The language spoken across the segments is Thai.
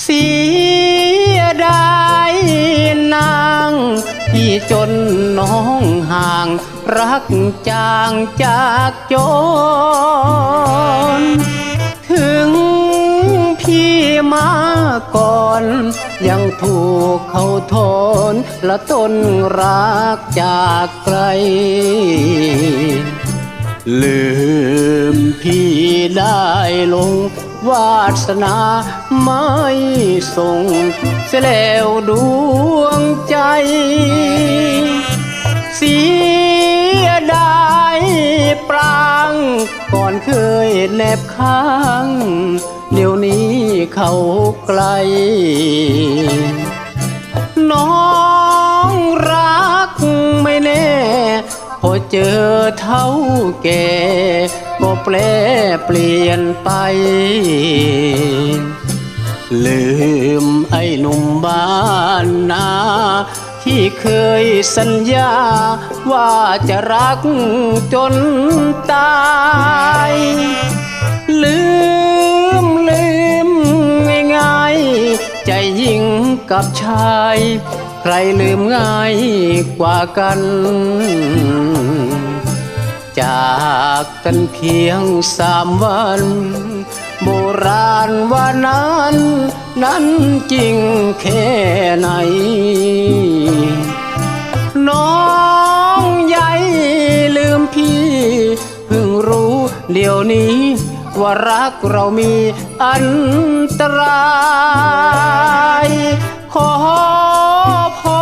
เสียดายนางที่จนน้องห่าง รักจางจากจน ถึงพี่มาก่อน ยังถูกเขาทนละต้นรักจากไกล ลืมพี่ได้ลง วาสนาไม่ส่งเสียแล้วดวงใจ เสียดายปราง ก่อนเคยแนบข้าง เดี๋ยวนี้เขาไกล น้องรักไม่แน่ พอเจอเท่าแก่ แปลเปลี่ยนไป ลืมไอ้หนุ่มบ้านนาที่เคยสัญญาว่าจะรักจนตาย ลืมลืมง่ายๆใจยิ่งกับชาย ใครลืมง่ายกว่ากัน จากกันเพียงสามวัน โบราณว่านั้น นั้นจริงแค่ไหน น้องใหญ่ลืมพี่ เพิ่งรู้เดี๋ยวนี้ ว่ารักเรามีอันตราย ขอพอ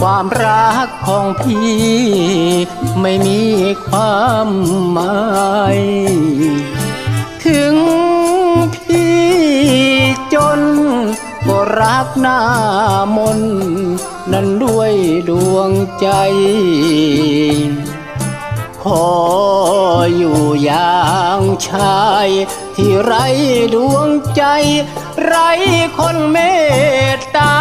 ความรักของพี่ ไม่มีความหมาย ถึงพี่จนก็รักหน้ามน นั้นด้วยดวงใจ ขออยู่อย่างชาย ที่ไรดวงใจ ไรคนเมตตา